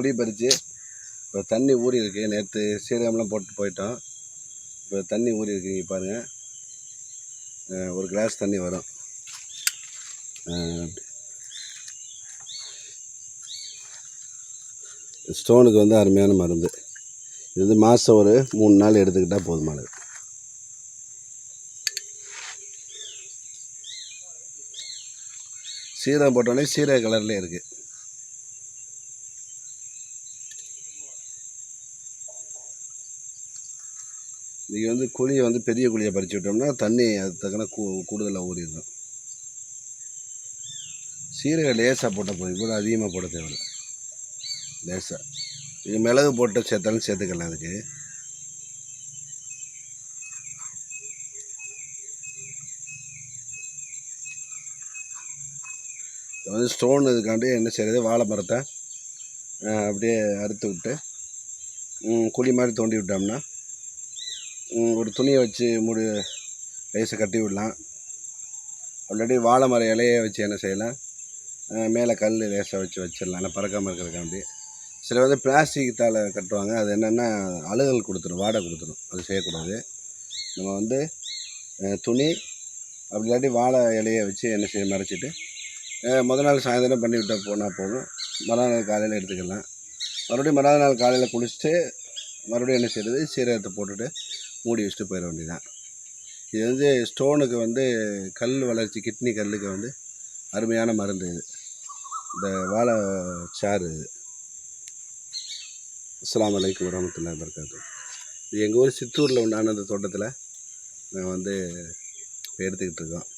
குழி பறித்து இப்போ தண்ணி ஊறி இருக்கு. நேற்று சீரகம்லாம் போட்டு போயிட்டோம். இப்போ தண்ணி ஊறி இருக்கு இங்கே பாருங்கள் ஒரு கிளாஸ் தண்ணி வரும். ஸ்டோனுக்கு வந்து அருமையான மருந்து. இது வந்து மாதம் ஒரு மூணு நாள் எடுத்துக்கிட்டால் போதுமானது சீரகம் போட்டோடனே சீரக கலர்லேயே இருக்குது இன்றைக்கி வந்து குழியை வந்து பெரிய குழியை பறித்து விட்டோம்னா தண்ணி அது தக்கன கூ கூடுதலாக ஊறிடும் சீரகம் லேசாக போட்டால் போதும். இப்போ அதிகமாக போட தேவையில்லை. லேசாக நீங்கள் மிளகு போட்டு சேர்த்தாலும் சேர்த்துக்கலாம் அதுக்கு. வந்து ஸ்டோன் இதுக்காண்டி என்ன செய்கிறது வாழை மரத்தை அப்படியே அறுத்து விட்டு குழி மாதிரி தோண்டி விட்டோம்னா ஒரு துணியை வச்சு மூடி லேசை கட்டி விடலாம். ஆல்ரெடி வாழை மர இலையை வச்சு என்ன செய்யலாம்? மேலே கல் லேசாக வச்சு வச்சிடலாம். ஆனால் பறக்காமல் இருக்கிறதுக்காண்டி. சில வந்து பிளாஸ்டிக் தாளை கட்டுவாங்க. அது என்னென்னா அழுகல் கொடுத்துரும். வாடை கொடுத்துரும். அது செய்யக்கூடாது. நம்ம வந்து துணி அப்படி இல்லாட்டி வாழை இலையை வச்சு என்ன செய்ய மறைச்சிட்டு முதல் நாள் சாயந்தரம் பண்ணி விட்டால் போனால் போதும். மறுநாள் காலையில் எடுத்துக்கலாம். மறுபடியும் மறுநாள் நாள் காலையில் குளிச்சுட்டு மறுபடியும் என்ன செய்கிறது சீரகத்தை போட்டுட்டு மூடி வச்சுட்டு போயிட வேண்டியதான் இது வந்து ஸ்டோனுக்கு வந்து கல் வளர்ச்சி கிட்னி கல்லுக்கு வந்து அருமையான மருந்து இது. இந்த வாழை சாறு இது. அஸ்லாம் அலைக்கும் வரமத்துல்லாஹி வபரகாத்துஹு. இது எங்கள் ஊர் சித்தூரில் உண்டான அந்த தோட்டத்தில் நாங்கள் வந்து எடுத்துக்கிட்டு இருக்கோம்.